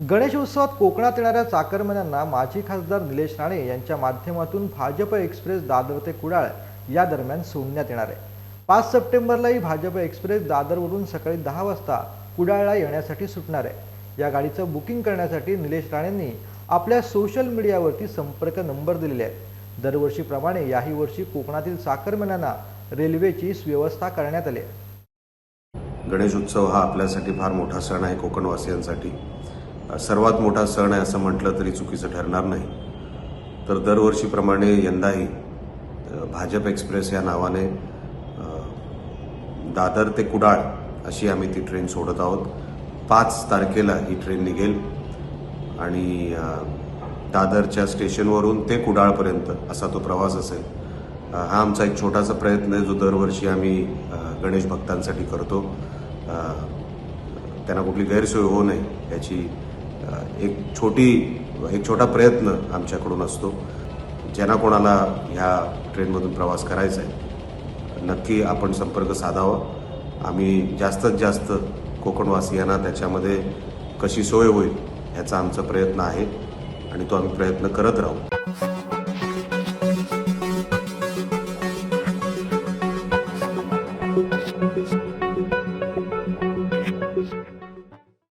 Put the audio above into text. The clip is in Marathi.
गणेशोत्सवात कोकणात येणाऱ्या चाकरमान्यांना माजी खासदार निलेश राणे यांच्या माध्यमातून भाजप एक्सप्रेस दादर ते कुडाळ या दरम्यान सोडण्यात येणार आहे. पाच सप्टेंबरलाही भाजप एक्सप्रेस दादरवरून सकाळी दहा वाजता कुडाळला येण्यासाठी सुटणार आहे. या गाडीचं बुकिंग करण्यासाठी निलेश राणेंनी आपल्या सोशल मीडियावरती संपर्क नंबर दिलेले आहेत. दरवर्षीप्रमाणे याही वर्षी कोकणातील चाकरमान्यांना रेल्वेची सुव्यवस्था करण्यात आली आहे. गणेश उत्सव हा आपल्यासाठी फार मोठा सण आहे कोकणवासियांसाठी. सर्वात मोठा सण आहे असं म्हटलं तरी चुकीचं ठरणार नाही. तर दरवर्षीप्रमाणे यंदाही भाजप एक्सप्रेस या नावाने दादर ते कुडाळ अशी आम्ही ती ट्रेन सोडत आहोत. पाच तारखेला ही ट्रेन निघेल आणि दादरच्या स्टेशनवरून ते कुडाळपर्यंत असा तो प्रवास असेल. हा आमचा एक छोटासा प्रयत्न आहे जो दरवर्षी आम्ही गणेश भक्तांसाठी करतो. त्यांना कुठली गैरसोय होऊ नये याची एक छोटी एक छोटा प्रयत्न आमच्याकडून असतो ज्यांना कोणाला ह्या ट्रेनमधून प्रवास करायचा आहे. नक्की आपण संपर्क साधावा. आम्ही जास्तीत जास्त कोकणवासियांना त्याच्यामध्ये कशी सोय होईल ह्याचा आमचा प्रयत्न आहे आणि तो आम्ही प्रयत्न करत राहू.